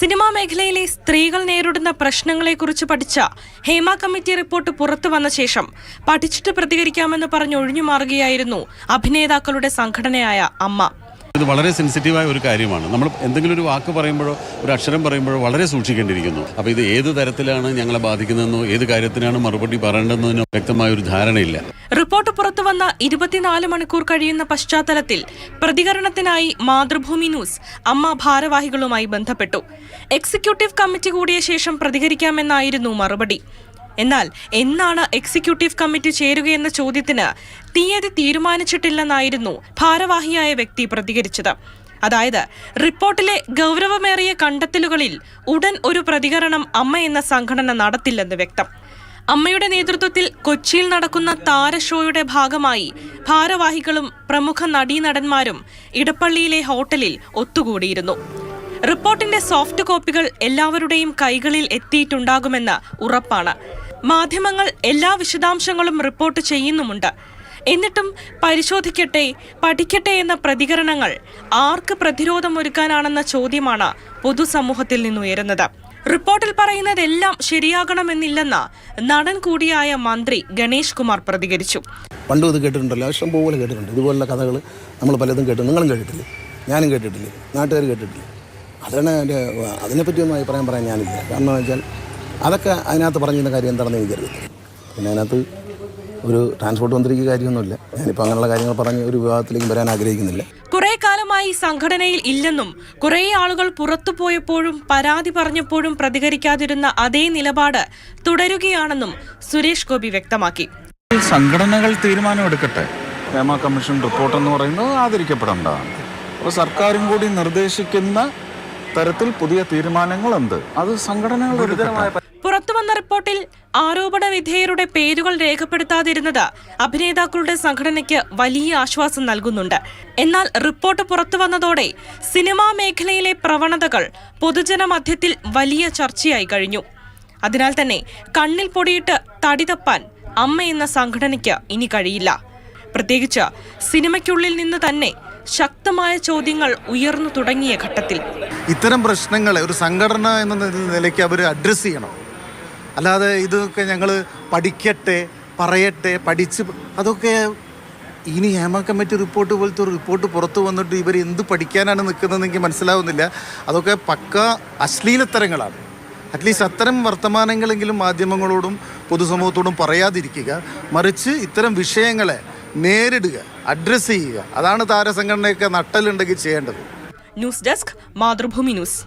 Cinema മേഖലയിലെ സ്ത്രീകൾ നേരിടുന്ന പ്രശ്നങ്ങളെക്കുറിച്ച് പഠിച്ച ഹേമ കമ്മിറ്റി റിപ്പോർട്ട് പുറത്തു വന്ന ശേഷം പഠിച്ചിട്ട് പ്രതികരിക്കാമെന്ന് പറഞ്ഞൊഴിഞ്ഞു മാറുകയായിരുന്നു അഭിനേതാക്കളുടെ സംഘടനയായ അമ്മ. ഇത് വളരെ സെൻസിറ്റീവായ ഒരു കാര്യമാണ്. നമ്മൾ എന്തെങ്കിലും ഒരു വാക്ക് പറയുമ്പോഴോ ഒരു അക്ഷരം പറയുമ്പോഴോ വളരെ സൂക്ഷിക്കേണ്ടിയിരിക്കുന്നു. അപ്പോൾ ഇത് ഏത് തരത്തിലാണ് ഞങ്ങളെ ബാധിക്കുന്നതെന്നോ ഏത് കാര്യത്തിനാണ് മറുപടി പറയേണ്ടതെന്നോ വ്യക്തമായ ഒരു ധാരണയില്ല. റിപ്പോർട്ട് പുറത്തുവന്ന ഇരുപത്തിനാല് മണിക്കൂർ കഴിയുന്ന പശ്ചാത്തലത്തിൽ പ്രതികരണത്തിനായി മാതൃഭൂമി ന്യൂസ് അമ്മ ഭാരവാഹികളുമായി ബന്ധപ്പെട്ടു. എക്സിക്യൂട്ടീവ് കമ്മിറ്റി കൂടിയ ശേഷം പ്രതികരിക്കാമെന്നായിരുന്നു മറുപടി. എന്നാൽ എന്നാണ് എക്സിക്യൂട്ടീവ് കമ്മിറ്റി ചേരുകയെന്ന ചോദ്യത്തിന് തീയതി തീരുമാനിച്ചിട്ടില്ലെന്നായിരുന്നു ഭാരവാഹിയായ വ്യക്തി പ്രതികരിച്ചത്. അതായത് റിപ്പോർട്ടിലെ ഗൗരവമേറിയ കണ്ടെത്തലുകളിൽ ഉടൻ ഒരു പ്രതികരണം അമ്മ എന്ന സംഘടന നടത്തില്ലെന്ന് വ്യക്തം. അമ്മയുടെ നേതൃത്വത്തിൽ കൊച്ചിയിൽ നടക്കുന്ന താരഷോയുടെ ഭാഗമായി ഭാരവാഹികളും പ്രമുഖ നടീനടന്മാരും ഇടപ്പള്ളിയിലെ ഹോട്ടലിൽ ഒത്തുകൂടിയിരുന്നു. റിപ്പോർട്ടിന്റെ സോഫ്റ്റ് കോപ്പികൾ എല്ലാവരുടെയും കൈകളിൽ എത്തിയിട്ടുണ്ടാകുമെന്ന് ഉറപ്പാണ്. മാധ്യമങ്ങൾ എല്ലാ വിശദാംശങ്ങളും റിപ്പോർട്ട് ചെയ്യുന്നുമുണ്ട്. എന്നിട്ടും പരിശോധിക്കട്ടെ പഠിക്കട്ടെ എന്ന പ്രതികരണങ്ങൾ ആർക്ക് പ്രതിരോധം ഒരുക്കാനാണെന്ന ചോദ്യമാണ് പൊതുസമൂഹത്തിൽ നിന്നുയരുന്നത്. റിപ്പോർട്ടിൽ പറയുന്നതെല്ലാം ശരിയാകണമെന്നില്ലെന്ന് നടൻ കൂടിയായ മന്ത്രി ഗണേഷ് കുമാർ പ്രതികരിച്ചു. പണ്ടും ഇത് കേട്ടിട്ടുണ്ടല്ലോ. ഇഷ്ടം പോലെ കേട്ടിട്ടുണ്ട്. ഇതുപോലുള്ള കഥകൾ നമ്മൾ പലതും കേട്ടു നിങ്ങളും കേട്ടിട്ടില്ല? ഞാനും കേട്ടിട്ടില്ലേ? നാട്ടുകാർ കേട്ടിട്ടില്ല? അതാണ് എന്റെ അതിനെപ്പറ്റിയൊന്നും അഭിപ്രായം പറയാൻ ഞാനില്ല. കാരണം വെച്ചാൽ അതൊക്കെ അതിനകത്ത് പറഞ്ഞിരുന്ന കാര്യം എന്താണെന്ന് എനിക്കറിയത്തില്ല പിന്നെ അതിനകത്ത് ഒരു ട്രാൻസ്പോർട്ട് മന്ത്രിക്ക് കാര്യമൊന്നുമില്ല. ഞാനിപ്പോൾ അങ്ങനെയുള്ള കാര്യങ്ങൾ പറഞ്ഞ് ഒരു വിവാഹത്തിലേക്ക് വരാൻ ആഗ്രഹിക്കുന്നില്ല. കുറെ കാലമായി സംഘടനയിൽ ഇല്ലെന്നും കുറെ ആളുകൾ പുറത്തു പോയപ്പോഴും പരാതി പറഞ്ഞപ്പോഴും പ്രതികരിക്കാതിരുന്ന അതേ നിലപാട് തുടരുകയാണെന്നും സുരേഷ് ഗോപി വ്യക്തമാക്കി. സംഘടനകൾ തീരുമാനമെടുക്കട്ടെ ഹേമ കമ്മീഷൻ റിപ്പോർട്ട് എന്ന് പറയുന്നത് ആദരിക്കപ്പെടേണ്ടതാണ് അപ്പോൾ സർക്കാരും കൂടി നിർദ്ദേശിക്കുന്ന തരത്തിൽ പുതിയ തീരുമാനങ്ങൾ എന്ത് അത് സംഘടനകൾ പുറത്തുവന്ന റിപ്പോർട്ടിൽ ആരോപണ വിധേയരുടെ പേരുകൾ രേഖപ്പെടുത്താതിരുന്നത് അഭിനേതാക്കളുടെ സംഘടനയ്ക്ക് വലിയ ആശ്വാസം നൽകുന്നുണ്ട്. എന്നാൽ റിപ്പോർട്ട് പുറത്തുവന്നതോടെ സിനിമാ മേഖലയിലെ പ്രവണതകൾ പൊതുജനമധ്യത്തിൽ വലിയ ചർച്ചയായി കഴിഞ്ഞു. അതിനാൽ തന്നെ കണ്ണിൽ പൊടിയിട്ട് തടി തപ്പാൻ അമ്മ എന്ന സംഘടനയ്ക്ക് ഇനി കഴിയില്ല. പ്രത്യേകിച്ച് സിനിമയ്ക്കുള്ളിൽ നിന്ന് തന്നെ ശക്തമായ ചോദ്യങ്ങൾ ഉയർന്നു തുടങ്ങിയ ഘട്ടത്തിൽ. ഇത്തരം പ്രശ്നങ്ങളെ ഒരു സംഘടന എന്ന നിലയ്ക്ക് അവർ അഡ്രസ്സ് ചെയ്യണം? അല്ലാതെ ഇതൊക്കെ ഞങ്ങൾ പഠിക്കട്ടെ പറയട്ടെ പഠിച്ച് അതൊക്കെ ഇനി ഹേമ കമ്മിറ്റി റിപ്പോർട്ട് പോലത്തെ ഒരു റിപ്പോർട്ട് പുറത്തു വന്നിട്ട് ഇവർ എന്ത് പഠിക്കാനാണ് നിൽക്കുന്നതെന്ന് എനിക്ക് മനസ്സിലാവുന്നില്ല. അതൊക്കെ പക്ക അശ്ലീലത്തരങ്ങളാണ്. അറ്റ്ലീസ്റ്റ് അത്തരം വർത്തമാനങ്ങളെങ്കിലും മാധ്യമങ്ങളോടും പൊതുസമൂഹത്തോടും പറയാതിരിക്കുക. മറിച്ച് ഇത്തരം വിഷയങ്ങളെ നേരിടുക അഡ്രസ്സ് ചെയ്യുക. അതാണ് താരസംഘടനയൊക്കെ നട്ടലുണ്ടെങ്കിൽ ചെയ്യേണ്ടത്. News desk Mathrubhumi news.